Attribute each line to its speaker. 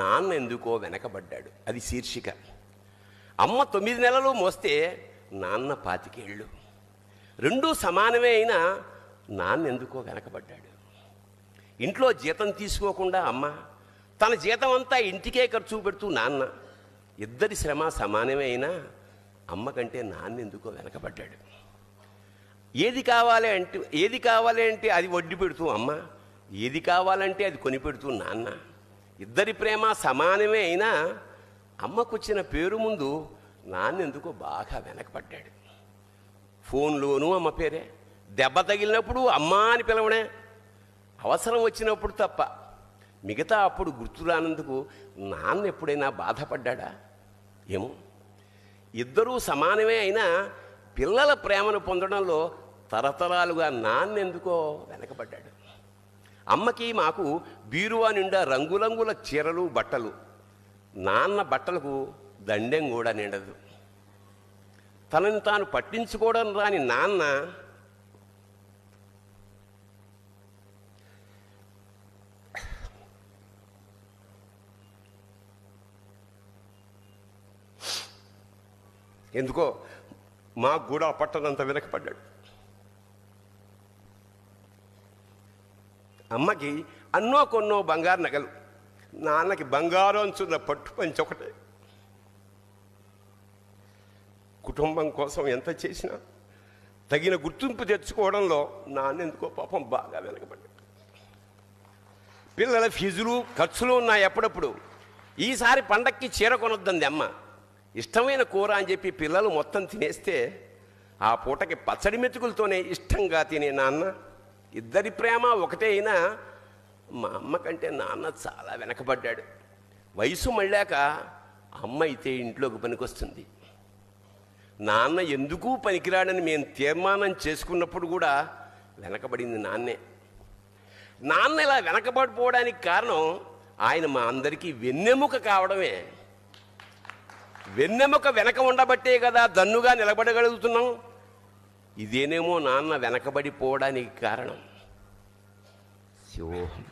Speaker 1: నాన్న ఎందుకో వెనకబడ్డాడు. అది శీర్షిక. అమ్మ తొమ్మిది నెలలు మోస్తే నాన్న పాతికేళ్ళు. రెండూ సమానమే అయినా నాన్న ఎందుకో వెనకబడ్డాడు. ఇంట్లో జీతం తీసుకోకుండా అమ్మ తన జీతం అంతా ఇంటికే ఖర్చు పెడుతూ నాన్న. ఇద్దరి శ్రమ సమానమే అయినా అమ్మ కంటే నాన్న ఎందుకో వెనకబడ్డాడు. ఏది కావాలి అంటే ఏది కావాలి అంటే అది వడ్డీ పెడుతూ అమ్మ ఏది కావాలంటే అది కొని పెడుతూ నాన్న. ఇద్దరి ప్రేమ సమానమే అయినా అమ్మకొచ్చిన పేరు ముందు నాన్నెందుకో బాగా వెనకబడ్డాడు. ఫోన్లోనూ అమ్మ పేరే దెబ్బ తగిలినప్పుడు అమ్మ అని పిలవడే అవసరం వచ్చినప్పుడు తప్ప. మిగతా అప్పుడు గుర్తు రానందుకు నాన్న ఎప్పుడైనా బాధపడ్డా ఏమో. ఇద్దరూ సమానమే అయినా పిల్లల ప్రేమను పొందడంలో తరతరాలుగా నాన్నెందుకో వెనకబడ్డాడు. అమ్మకి మాకు బీరువా నిండా రంగురంగుల చీరలు బట్టలు. నాన్న బట్టలకు దండెం కూడా నిండదు. తనని తాను పట్టించుకోవడం రాని నాన్న ఎందుకో మాకు కూడా పట్టనంత వెనకపడ్డాడు అమ్మకి అన్నో కొన్నో బంగారు నగలు. నాన్నకి బంగారం అంచున్న పట్టు పంచి ఒకటే. కుటుంబం కోసం ఎంత చేసినా తగిన గుర్తింపు తెచ్చుకోవడంలో నాన్న ఎందుకో పాపం బాగా వెనకబడ్డాడు. పిల్లల ఫీజులు ఖర్చులు ఉన్నాయి ఎప్పుడప్పుడు ఈసారి పండక్కి చీర కొనొద్దంది అమ్మ. ఇష్టమైన కూర అని చెప్పి పిల్లలు మొత్తం తినేస్తే ఆ పూటకి పచ్చడి మెతుకులతోనే ఇష్టంగా తినే నాన్న ఇద్దరి ప్రేమ ఒకటే అయినా మా అమ్మ కంటే నాన్న చాలా వెనకబడ్డాడు. వయసు మళ్ళాక అమ్మ అయితే ఇంట్లోకి పనికొస్తుంది. నాన్న ఎందుకు పనికిరాడని మేము తీర్మానం చేసుకున్నప్పుడు కూడా వెనకబడింది నాన్నే. నాన్న ఇలా వెనకబడిపోవడానికి కారణం ఆయన మా అందరికీ వెన్నెముక కావడమే. వెన్నెముక వెనక ఉండబట్టే కదా దన్నుగా నిలబడగలుగుతున్నాం. ఇదేనేమో నాన్న వెనకబడిపోవడానికి కారణం శివోహం